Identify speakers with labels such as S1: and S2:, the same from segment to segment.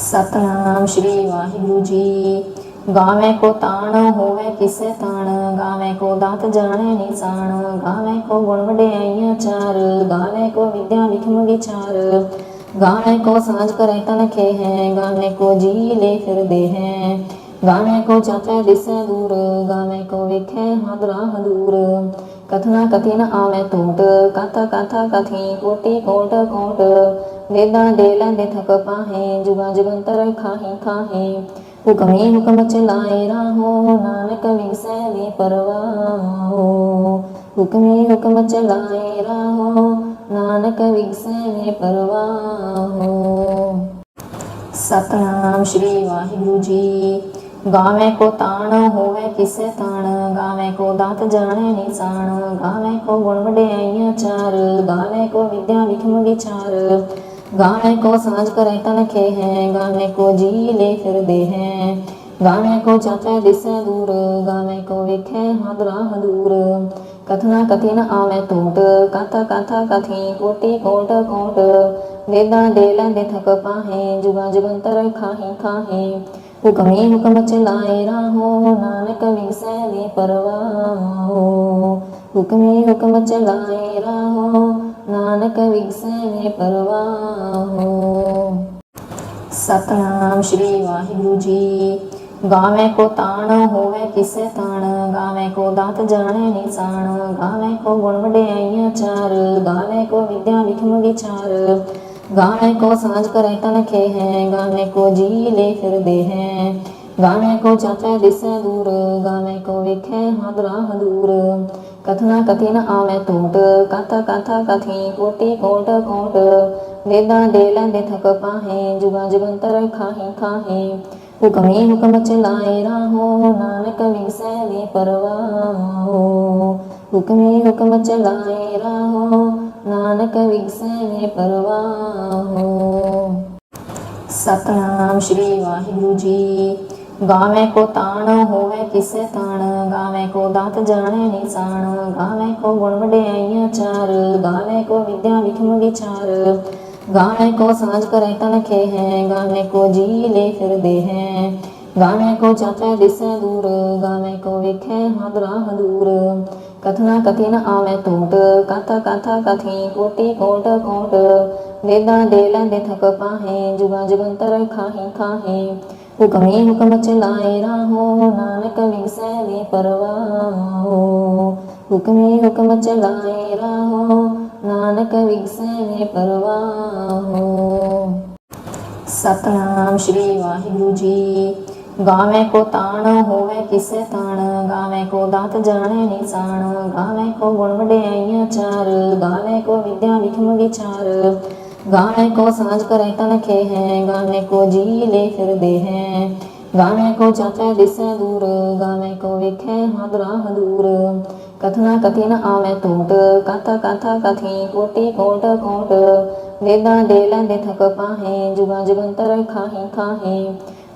S1: ਸਤਨਾਮ ਸ਼੍ਰੀ ਵਾਹਿਗੁਰੂ ਜੀ। ਗਾਵੇਂ ਕੋ ਤਾਣ, ਹੋਵੇ ਕਿਸੇ ਤਾਣ, ਗਾਵੇਂ ਕੋ ਦਾਤ ਜਾਣੇ ਨਿਸ਼ਾਨ ਗਾਵੇਂ ਕੋ ਗੁਣ ਵਡਿਆਈਆਂ ਚਾਰ, ਗਾਵੇਂ ਕੋ ਵਿਦਿਆ ਵਿਖਮ ਵਿਚਾਰ। ਗਾਵੇਂ ਕੋ ਸਾਜ ਕਰੇ ਤਨ ਹੈ ਗਾਵੇਂ ਕੋ ਜੀ ਲੈ ਫਿਰਦੇ ਹੈ। ਗਾਣੇ ਕੋ ਚਾਚਾ ਦਿਸੈ ਦੂਰ, ਗਾਵੇਂ ਕੋ ਵਿਖੇ ਹਦਰਾ ਹਦੂਰ। कथना कथिन आवे टूट कथा कथा कथी कोटि कोट कोट। देदा देला देथक पाहे, जुगा जुगंतर खाही खाहे। हुकमी हुकम चलाए राहो, नानक विगसे विपरवाहो हुकमी हुकम चलाए राहो, नानक विगसे विपरवाहो सतनाम श्री वाहिगुरु जी। ਗਾਵੇਂ ਕੋ ਤਾਣ ਹੋਵੇ ਕਿਸੇ ਤਾਣ, ਗਾਵੇਂ ਕੋ ਦਾਤ ਜਾਣੇ ਨਿਸ਼ਾਨ ਗਾਵੇਂ ਕੋ ਗੁਣ ਵਡਿਆਈਆਂ ਚਾਰ, ਗਾਵੇਂ ਕੋ ਵਿਦਿਆ ਵਿਖਮ ਵਿਚਾਰ, ਗਾਵੇਂ ਕੋ ਸਾਜ ਕਰੇ ਤਨ ਖੇ ਹੈ ਗਾਵੇਂ ਕੋ ਜੀ ਲੈ ਫਿਰਦੇ ਹੈ ਗਾਵੇਂ ਕੋ ਚਾਚਾ ਦਿਸੈ ਦੂਰ, ਗਾਵੇਂ ਕੋ ਵਿਖੇ ਹਦਰਾ ਹਦੂਰ ਕਥਨਾ ਕਥੀ ਨ ਟੂਟ ਕਥਾ ਕਥਾ ਕਥੀ ਕੋਟੀ ਕੋਟ ਕੋਟ, ਵੇਦਾਂ ਦੇ ਲੈਂਦੇ ਥਕ ਪਾਹੇ, ਜੁਗਾ ਜਗੰਤਰ ਖਾਹੀ ਖਾਹੀ हुक्म ही हुक्म चलाए राहो नानक विसरी परवाहो हुक्म ही हुकम चलाए राहो नानक भी सहनी परवाहो सतनाम श्री वाहिगुरु जी। गावे को ताण होवे किसे ताण? गावे को दात जाने निशान गावे को गुण बढ़े आइया चार। गावे को विद्या विखम विचार। गाने को समझ कर तन खे हैं, गाने को जी ले फिर दे हैं। गाने को चाचे दिस दूर, गाने को विखे हादरा हदूर कथना कथिन आवे टूट कथा कथा कथी, कोटी कोट कोट। वेदा देल दे थक पाहे, जुगा जुगंतर खाहे खाहे। हुक्मी हुकम चलाए राहो, नानक विसे भी परवाहो। हुक्मी हुकम चलाए राहो नानक विसे परवाहो। सतनाम श्री वाहिगुरु जी। गावे को ताण होवे किसे ताण? गावे को दात जाने निशान गावे को गुण वडियाइया चार? गावे को विद्या विखम विचार? गावे को साज करे तन तनखे है गावे को जी ले फिर दे है गावे को जाते दिसे दूर? गावे को विखे हदरा दूर? कथना कथिन आमे तूट, कथ कथ कथी कोटि कोट कोट। वेदा देल दे पाहे, जुगा जुगंतर खाही खाही। हुक्मी हुकम चलाए राहो, नानक विसै वे परवाहो। हुक्मी हुकम चलाए राहो, नानक विसै वे परवाहो। सतनाम श्री वाहिगुरु जी। ਗਾਵੇਂ ਕੋ ਤਾਣ ਹੋਵੇ ਕਿਸੇ ਤਾਣ, ਗਾਵੇਂ ਕੋ ਦਾਤ ਜਾਣੇ ਨਿਸ਼ਾਨ ਗਾਵੇਂ ਕੋ ਗੁਣ ਵਡਿਆਈਆਂ ਚਾਰ, ਗਾਵੇਂ ਕੋ ਵਿਦਿਆ ਵਿਖਮ ਵਿਚਾਰ ਗਾਵੇਂ ਕੋ ਸਾਜ ਕਰੇ ਤਨ ਹੈ ਗਾਵੇਂ ਕੋ ਜੀ ਲੈ ਫਿਰਦੇ ਹੈ, ਗਾਵੇਂ ਕੋ ਚਾਚਾ ਦਿਸੈ ਦੂਰ, ਗਾਵੇਂ ਕੋ ਵਿਖੇ ਹਦਰਾ ਹਦੂਰ ਕਥਨਾ ਕਥੀ ਨ ਟੂਟ ਕਥਾ ਕਥਾ ਕਥੀ ਕੋਟੀ ਕੋਟ ਕੋਟ, ਵੇਦਾਂ ਦੇ ਲੈਂਦੇ ਥਕ ਪਾਹੇ, ਜੁਗਾ ਜਗੰਤਰ ਖਾਹੀ ਖਾਹੀ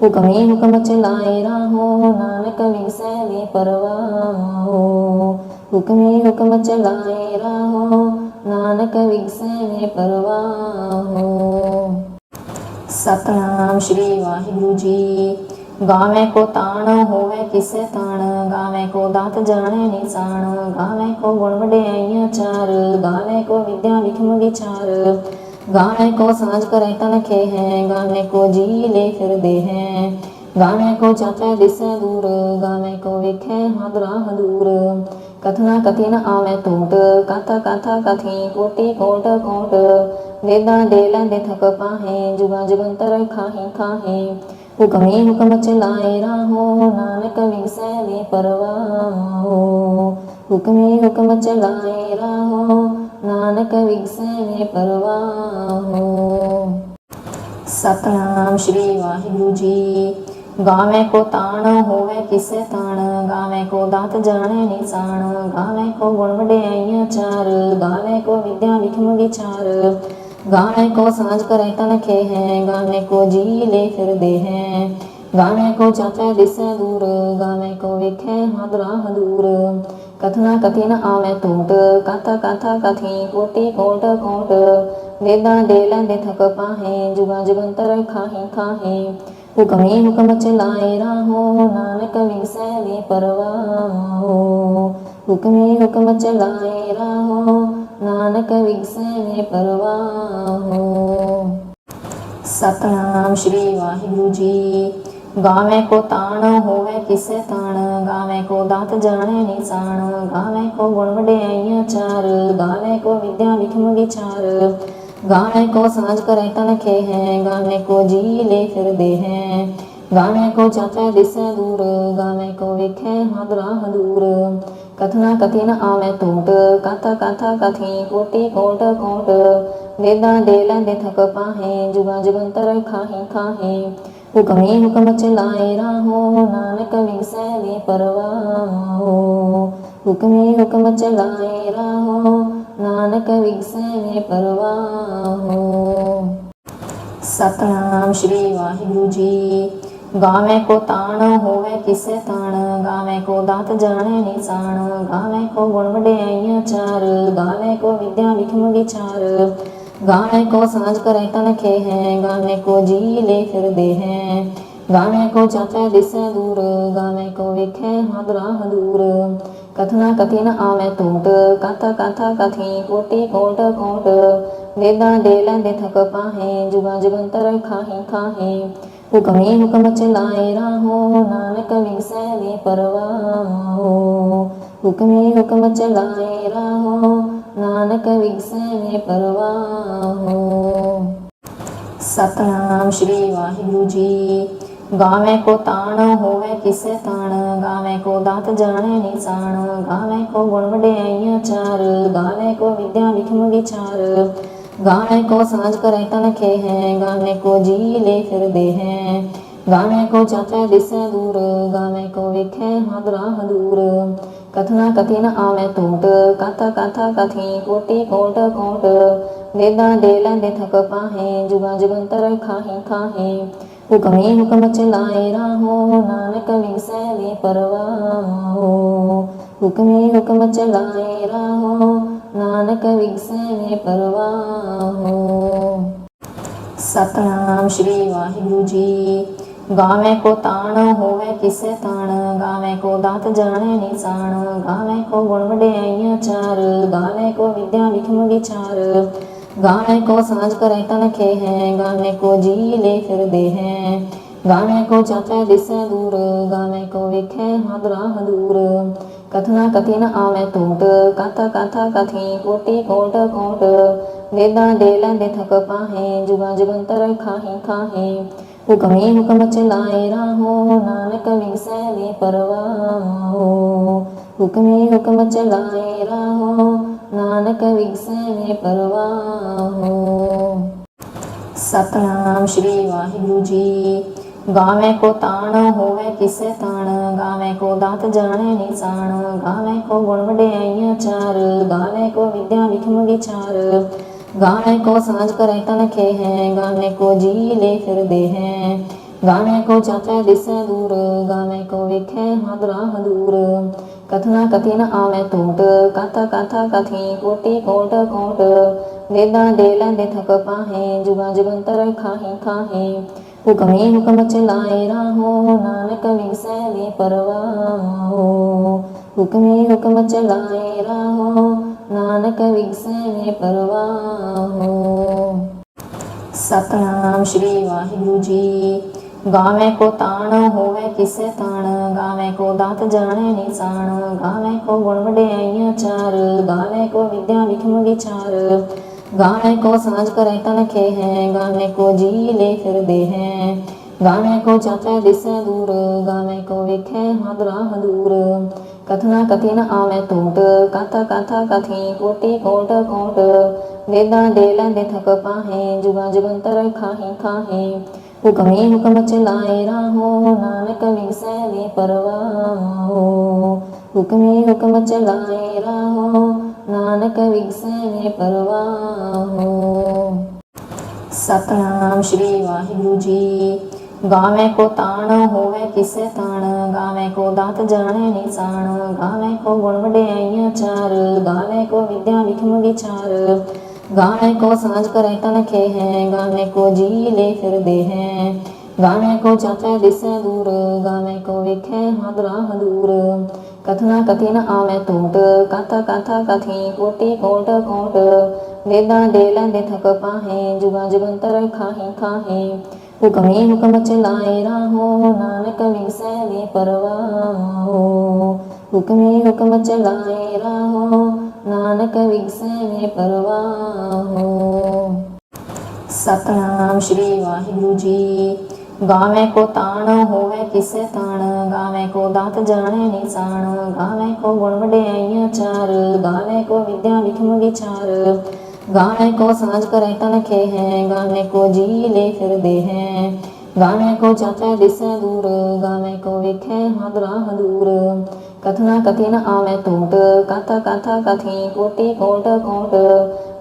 S1: હુકમે હુકમ ચલાય રાહો નાનક વિસરી પરવાહો હુકમે હુકમ ચલાય રાહો નાનક વિસરી પરવાહો ਸਤਨਾਮ ਸ਼੍ਰੀ ਵਾਹਿਗੁਰੂ ਜੀ। ਗਾਵੇਂ ਕੋ ਤਾਣ ਹੋਵੇ ਕਿਸੇ ਤਾਣ, ਗਾਵੇਂ ਕੋ ਦਾਤ ਜਾਣੇ ਨਿਸਾਣ ਗਾਵੇਂ ਕੋ ਗੁਣ ਵਡਿਆਈਆਂ ਚਾਰ, ਗਾਵੇਂ ਕੋ ਵਿਦਿਆ ਵਿਖਮ ਵਿਚਾਰ। गाने को साज कर तनखे हैं, गाने को जी ले फिर दे हैं। गाने को चाचा दिस दूर, गाने को विखे हादरा हदूर। कथना कथिन आवे टूट कथा कथा कथी, कोटी कोट कोट। वेदा देला दे थक पाहे, जुगा जुगंतर खाही खाही। हुक्मे हुकम चलाए राहो, नानक विसे भी परवाहो। हुक्मे हुकम चलाए राहो नानक विघ्न में परवाहो। सतनाम श्री वाहिगुरु जी। गावे को ताण, होवे किसे ताण? गावे को दात जाने निशान गावे को गुण वडियाइया चार। गावे को विद्या विखम विचार गावे को साज करे तनखे है गावे को जी ले फिर दे है गावे को चाचा दिसे दूर। गावे को विखे हदरा दूर। कथना कथिन आमे तूट, काथ काथ काथी कोटि कोट कोट वेदा देल दे पाहे, जुग जुगंतर खाही खाहे हुकमे हुकम चलाए राहो, नानक विसैली परवाहो। हुकमे हुकम चलाए राहो, नानक विसैली परवाहो। सतनाम श्री वाहिगुरु जी। ਸਤਨਾਮ ਸ੍ਰੀ ਗਾਵੇਂ ਕੋ ਤਾਣ ਹੋਵੇ ਕਿਸੇ ਤਾਣ, ਗਾਵੇਂ ਕੋ ਦਾਤ ਜਾਣੇ ਨਿਸਾਨ ਗਾਵੇਂ ਕੋ ਗੁਣ ਵਡਿਆਈਆਂ ਚਾਰ, ਗਾਵੇਂ ਕੋ ਵਿਦਿਆ ਵਿਖਮ ਵਿਚਾਰ, ਗਾਵੇਂ ਕੋ ਸਾਜ ਕਰੇ ਤਨ ਖੇ ਹੈ ਗਾਵੇਂ ਕੋ ਜੀ ਲੈ ਫਿਰਦੇ ਹੈ, ਗਾਵੇਂ ਕੋ ਚਾਚਾ ਦਿਸੈ ਦੂਰ, ਗਾਵੇਂ ਕੋ ਵਿਖੇ ਹਦਰਾ ਹਦੂਰ ਕਥਨਾ ਕਥੀ ਆਵੇਂ ਟੂਟ ਕਥਾ ਕਥਾ ਕਥੀ ਕੋਟੀ ਕੋਟ ਕੋਟ, ਵੇਦਾਂ ਦੇ ਲੈਂਦੇ ਥਕ ਪਾਹੇ, ਜੁਗਾ ਜੁਗੰਤਰ ਖਾਹੀ ਖਾਹੀ हुक्मे हुक्म चलाए राहो नानक विसरे परवाहो हुक्मे हुक्म चलाए राहो नानक विसरे परवाहो सतनाम श्री वाहिगुरु जी। गावे को ताण होवे किसे ताण? गावे को दात जाने निशान गावे को गुणवडे चार। गावे को विद्या विखम विचार। गाने को साज कर तन के हैं, गाने को जी ले फिर दे हैं। गाने को चाचे दिस दूर, गाने को विखे हदरा दूर। कथना कथिन आमे टूट कथ कथ कथी, कोटी कोट कोट। वेदा डेला दे थक पाहे, जुगा जुगंतर खाही खाही। हुकमी हुकम चलाए राहो, नानक विसे भी परवाहो। हुकमी हुकम चलाए राहो नानक विगसय में परवाहो सतनाम श्री वाहिगुरु जी। गावे को ताण होवे किसे ताण? गावे को दात जाने निशान गावे को गुणवडे आईया चार? गावे को विद्या विखम विचार? गावे को साज कर तनखे है गावे को जी ले फिर दे है गावे को चाचा दिसे दूर? गावे को विखे हादरा दूर? कथना कथिन आवे टूट कथा कथा कथी कोटि कोट कोट। वेदा देल दे पाहे, जुगा जुगंतर खाही खाहे। हुकमी हुकम चलाए राहो, नानक विसे विगसे विपरवाहो हुकमी हुकम चलाए राहो, नानक विसे विगसे विपरवाहो सतनाम श्री वाहिगुरु जी। ਸਤਨਾਮ ਗਾਵੇਂ ਕੋ ਤਾਣ ਹੋਵੇ ਕਿਸੇ ਤਾਣ, ਗਾਵੇਂ ਕੋ ਦਾਤ ਜਾਣੇ ਨਿਸਾਨ ਗਾਵੇਂ ਕੋ ਗੁਣ ਵਡਿਆਈਆਂ ਚਾਰ, ਗਾਵੇਂ ਕੋ ਵਿਦਿਆ ਵਿਖਮ ਵਿਚਾਰ, ਗਾਵੇਂ ਕੋ ਸਾਜ ਕਰੇ ਤਨ ਖੇ ਹੈ ਗਾਵੇਂ ਕੋ ਜੀ ਲੈ ਫਿਰਦੇ ਹੈ, ਗਾਵੇਂ ਕੋ ਚਾਚਾ ਦਿਸੈ ਦੂਰ, ਗਾਵੇਂ ਕੋ ਵਿਖੇ ਹਦਰਾ ਹਦੂਰ ਕਥਨਾ ਕਥਿਨ ਨ ਆਵੇਂ ਟੂਟ ਕਾਥਾ ਕਾਥਾ ਕਥੀ ਕੋਟੀ ਕੋਟ ਕੋਟ, ਵੇਦਾਂ ਦੇ ਲੈਂਦੇ ਥਕ ਪਾਹੇ, ਜੁਗਾ ਜੁਗੰਤਰ ਖਾਹੀ ਖਾਹੀ ਹੁਕਮੀ ਹੁਕਮ ਚਲਾਏ ਰਾਹੋ, ਨਾਨਕ ਵਿਗਸੈ ਵੀ ਪਰਵਾਹੋ। ਹੁਕਮੀ ਹੁਕਮ ਚਲਾਏ ਰਾਹੋ, ਨਾਨਕ ਵਿਗਸੈ ਵੀ ਪਰਵਾਹੋ। ਸਤਨਾਮ ਸ੍ਰੀ ਵਾਹਿਗੁਰੂ ਜੀ। ਗਾਵੇਂ ਕੋ ਤਾਣ ਹੋਵੇ ਕਿਸੇ ਤਾਣ, ਗਾਵੇਂ ਕੋ ਦਾਤ ਜਾਣੇ ਨਿਸਾਨ, ਗਾਵੇਂ ਕੋ ਗੁਣ ਵਡਿਆਈਆਂ ਚਾਰ, ਗਾਵੇਂ ਕੋ ਵਿਦਿਆ ਵਿਖਮ ਵਿਚਾਰ। गाने को साझ कर तनखे हैं, गाने को जी ले फिर दे हैं। गाने को चाचा दिस दूर, गाने को विखे हदरा हदूर कथना कथिन आवे टूट कथा कथा कथी, कोटी कोट कोट। वेदा देल दे थक पाहे, जुगा जुगंतर खाहे खाहे। हुक्मी हुकम चलाए राहो, नानक विसे भी परवाहो। हुक्मी हुकम चलाए राहो नानक विघ्न परवाहो। सतनाम श्री वाहिगुरु जी। गावे को ताण, होवे किसे ताण? गावे को दात जाने निशान गावे को गुण बड़े आइया चार। गावे को विद्या विखम विचार गावे को साँझ करे तन के हैं। गावे को जी ले फिर दे हैं। गाने को चाचे दिसे दूर गाने को विखे हादरा हदूर। दूर कथना कथिन आवे टूट कथा कथा कथी, कोटी कोट कोट। वेदा देल देथक पाहे, जुगा जुगंतर खाहि खाहे। हुकमी हुकम चलाए राहो, नानक विसे विपरवाहो हुकमी हुकम चलाए राहो, नानक विसे विपरवाहो सतनाम श्री वाहिगुरु जी। ਸਤਨਾਮ ਸ੍ਰੀ ਵਾਹਿਗੁਰੂ ਗਾਵੇਂ ਕੋ ਤਾਣ ਹੋਵੇ ਕਿਸੇ ਤਾਣ, ਗਾਵੇਂ ਕੋ ਦਾਤ ਜਾਣੇ ਨਿਸ਼ਾਨ ਗਾਵੇਂ ਕੋ ਗੁਣ ਵਡਿਆਈਆਂ ਚਾਰ, ਗਾਵੇਂ ਕੋ ਵਿਦਿਆ ਵਿਖਮ ਵਿਚਾਰ, ਗਾਵੇਂ ਕੋ ਸਾਜ ਕਰੇ ਤਨ ਹੈ ਗਾਵੇਂ ਕੋ ਜੀ ਲੈ ਫਿਰਦੇ ਹੈ, ਗਾਵੇਂ ਕੋ ਚਾਚਾ ਦਿਸੇ ਦੂਰ, ਗਾਵੇਂ ਕੋ ਵਿਖੇ ਹਦਰਾ ਹਦੂਰ ਕਥਨਾ ਕਥਿਨ ਨ ਟੂਟ ਕਥਾ ਕਥਾ ਕਥੀ ਕੋਟੀ ਕੋਟ ਕੋਟ, ਵੇਦਾਂ ਦੇ ਲੈਂਦੇ ਥਕ ਪਾਹੇ, ਜੁਗਾ ਜੁਗੰਤਰ ਖਾਹੀ ਖਾਹੀ हुकमी हुकम चलाए राहो, नानक विसरी परवाहो। हुकमी हुकम चलाए राहो, नानक विसरी परवाहो। सतनाम श्री वाहिगुरु जी। गावे को ताण होवे किसे ताण? गावे को दात जाने निशान गावे को गुण वडे चार? गावे को विद्या विखम विचार? गाने को साज कर ऐतन खे हैं, गाने को जी ले फिर दे हैं। गाने को चाचा दिसे दूर, गाने को विखे हादरा हदूर। दूर कथना कथिन आवे टूट कथा कथा कथी कोटी कोट कोट।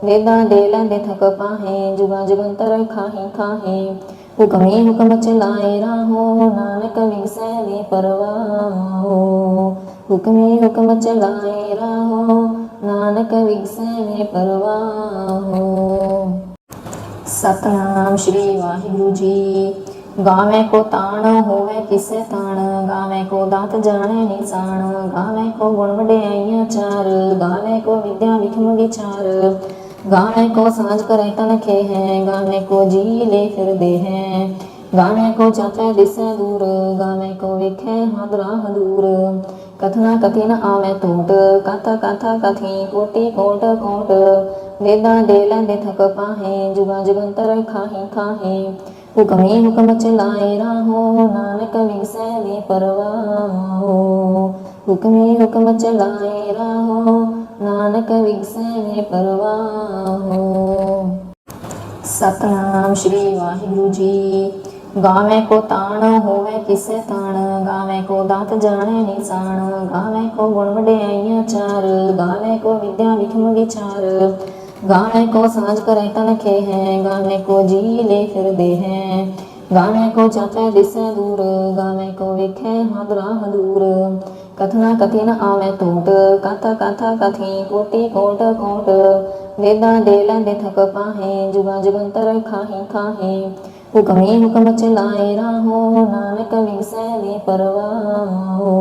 S1: वेदा देल दे थक पाहे, जुगा जुगंतर खाही खाही हुक्मे हुकम चलाए राहो, नानक विसे वे परवाहो। हुक्मे हुकम चलाए राहो नानक विगसे में परवाहो। सतनाम श्री वाहिगुरु जी। गावे को ताण होवे किसे ताण? गावे को दात जाने निशान गावे को गुण आइया चार? गावे को विद्या विखम विचार? गावे को साज करे तनखे है गावे को जी ले फिर दे है गावे को चाचा दिसे दूर? गावे को विखे हदरा दूर कथना कथिन आवे टूट काथा काथा कथी कोटी कोट कोट। वेदा देल दे पाहे, जुगा जुगंतर खाही खाहे हुक्मे हुकम चलाए राहो, नानक विगसै वे परवाहो। हुक्मे हुकम चलाए राहो, नानक विगसैने परवाहो। सतनाम श्री वाहिगुरु जी। ਗਾਵੇਂ ਕੋ ਤਾਣ ਹੋਵੇ ਕਿਸੇ ਤਾਣ, ਗਾਵੇਂ ਕੋ ਦਾਤ ਜਾਣੇ ਨਿਸ਼ਾਨ ਗਾਵੇਂ ਕੋ ਗੁਣ ਵਡਿਆਈਆਂ ਚਾਰ, ਗਾਵੇਂ ਕੋ ਵਿਦਿਆ ਵਿਖਮ ਵਿਚਾਰ, ਗਾਵੇਂ ਕੋ ਸਾਜ ਕਰੇ ਤਨ ਹੈ ਗਾਵੇਂ ਕੋ ਜੀ ਲੈ ਫਿਰਦੇ ਹੈ, ਗਾਵੇਂ ਕੋ ਚਾਚਾ ਦਿਸੇ ਦੂਰ, ਗਾਵੇਂ ਕੋ ਵਿਖੇ ਹਦਰਾ ਹਦੂਰ ਕਥਨਾ ਕਥੀ ਆਵੇ ਟੂਟ ਕਥਾ ਕਥਾ ਕਥੀ ਕੋਟੀ ਕੋਟ ਕੋਟ, ਵੇਦਾਂ ਦੇ ਲੈਂਦੇ ਥਕ ਪਾਹੇ, ਜੁਗਾ ਜੁਗੰਤਰ ਖਾਹੀ ਖਾਹੀ ਹੁਕਮੀ ਹੁਕਮ ਚਲਾਏ ਰਾਹੋ, ਨਾਨਕ ਵਿਸੈ ਵੀ ਪਰਵਾਹੋ।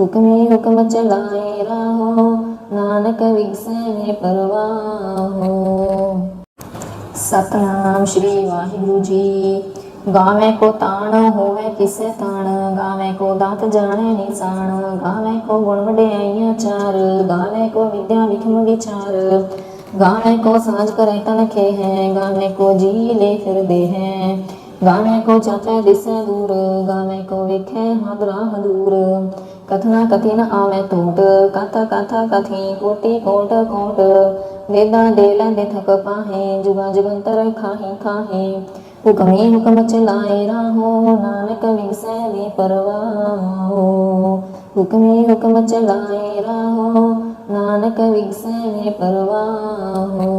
S1: ਹੁਕਮੀ ਹੁਕਮ ਚਲਾਏ ਨਾਨਕ ਵਿਸੈ ਪਰਵਾਹੋ। ਸਤਨਾਮ ਸ਼੍ਰੀ ਵਾਹਿਗੁਰੂ ਜੀ। ਗਾਵੇਂ ਕੋ ਤਾਣ ਹੋਵੇ ਕਿਸੇ ਤਾਣ, ਗਾਵੇਂ ਕੋ ਦਾਤ ਜਾਣੇ ਨਿਸ਼ਾਨ ਗਾਵੇਂ ਕੋ ਗੁਣ ਵਡਿਆਈਆਂ ਚਾਰ, ਗਾਵੇਂ ਕੋ ਵਿਦਿਆ ਵਿਖਮ ਵਿਚਾਰ। गाने को साज कर तन खे हैं, गाने को जी ले फिर दे हैं। गाने को चाचे दिसे दूर, गाने को विखे हदरा हदूर कथना कथिन आवे टूट कथा कथा कथी, कोटी कोट कोट। वेदा देला दे थक पाहे, जुगा जुगंतर खाही खाही। हुकमी हुकम चलाए राहो, नानक विसे भी परवाहो। हुकमी हुकम चलाए राहो नानक विगसने परवाहो।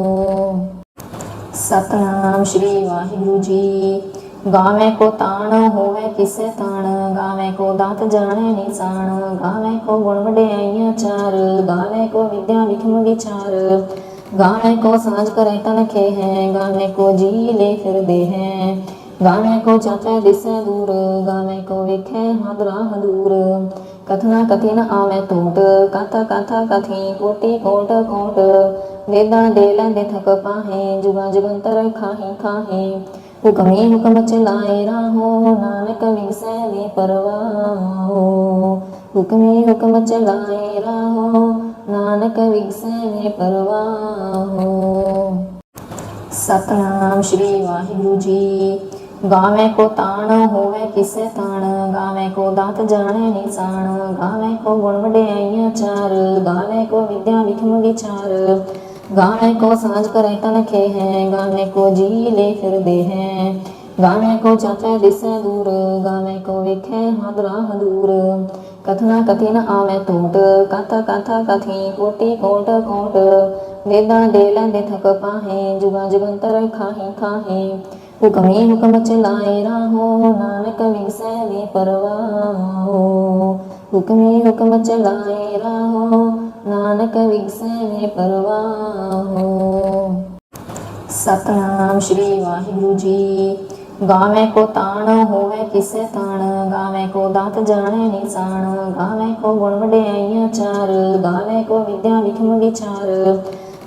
S1: सतनाम श्री वाहिगुरु जी। गावे को ताण होवे किसे ताण? गावे को दात जाने निशान गावे को गुणवडे आईया चार। गावे को विद्या विखम विचार। गावे को साज करे तन तनखे है गावे को जी ले फिर दे है गावे को चाचा दिसे दूर। गावे को विखे हादरा राह दूर। कथना कथिन आवे तूट, काथा काथा काथी कोटि कोट कोट। वेदा देल निथक पाहे, जुगा जुगंतर खाही खाही। हुकमी हुकम चलाए राहो, नानक विसैवी परवाहो। हुकमी हुकम चलाए राहो, नानक विसैवी परवाहो। सतनाम श्री वाहिगुरु जी। ਗਾਵੇਂ ਕੋ ਤਾਣ ਹੋਵੇ ਕਿਸੇ ਤਾਣ, ਗਾਵੇਂ ਕੋ ਦਾਤ ਜਾਣੇ ਨਿਸ਼ਾਨ ਗਾਵੇਂ ਕੋ ਗੁਣ ਵਡਿਆਈਆਂ ਚਾਰ, ਗਾਵੇਂ ਕੋ ਵਿਦਿਆ ਵਿਖਮ ਵਿਚਾਰ, ਗਾਵੇਂ ਕੋ ਸਾਜ ਕਰੇ ਤਨ ਹੈ ਗਾਵੇਂ ਕੋ ਜੀ ਲੈ ਫਿਰਦੇ ਹੈ, ਗਾਵੇਂ ਕੋ ਚਾਚਾ ਦਿਸੇ ਦੂਰ, ਗਾਵੇਂ ਕੋ ਵਿਖੇ ਹਦਰਾ ਹਦੂਰ ਕਥਨਾ ਕਥਿਨ ਨ ਟੂਟ ਕਥਾ ਕਥਾ ਕਥੀ ਕੋਟੀ ਕੋਟ ਕੋਟ, ਵੇਦਾਂ ਦੇ ਲੈਂਦੇ ਥਕ ਪਾਹੇ, ਜੁਗਾ ਜੁਗੰਤਰ ਖਾਹੀ ਖਾਹੀ ਹੁਕਮੀ ਹੁਕਮ ਚਲਾਏ ਰਾਹੋ ਨਾਨਕ ਵਿਗਸੈ ਵੀ ਪਰਵਾਹੋ ਹੁਕਮੀ ਹੁਕਮ ਚਲਾਏ ਰਾਹੋ ਨਾਨਕ ਵਿਗਸੈ ਵੀ ਪਰਵਾਹੋ ਸਤਨਾਮ ਸ਼੍ਰੀ ਵਾਹਿਗੁਰੂ ਜੀ। ਗਾਵੇਂ ਕੋ ਤਾਣ, ਹੋਵੇ ਕਿਸੇ ਤਾਣ, ਗਾਵੇਂ ਕੋ ਦਾਤ ਜਾਣੇ ਨਿਸਾਨ, ਗਾਵੇਂ ਕੋ ਗੁਣ ਵਡਿਆਈਆਂ ਚਾਰ, ਗਾਵੇਂ ਕੋ ਵਿਦਿਆ ਵਿਖਮ ਵਿਚਾਰ।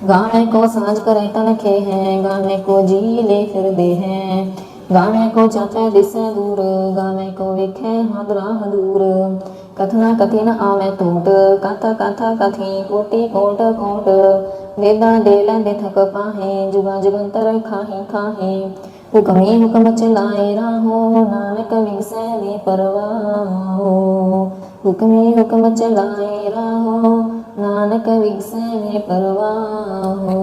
S1: गाने को साज कर ऐतन रखे हैं, गाने को जी ले फिर दे हैं। गाने को चाचा दिस दूर, गाने को विखे हादरा दूर। कथना कथिन आवे टूट कथा कथा कथी कोटी कोट कोट। वेदा देल दे थक पाहे, जुगा जुगंतर खाहे खाहे। हुकमी हुकम चलाए राहो, नानक विसे वे परवाहो। हुकमी हुकम चलाए राहो નાનક વિકસે મેં પરવાહો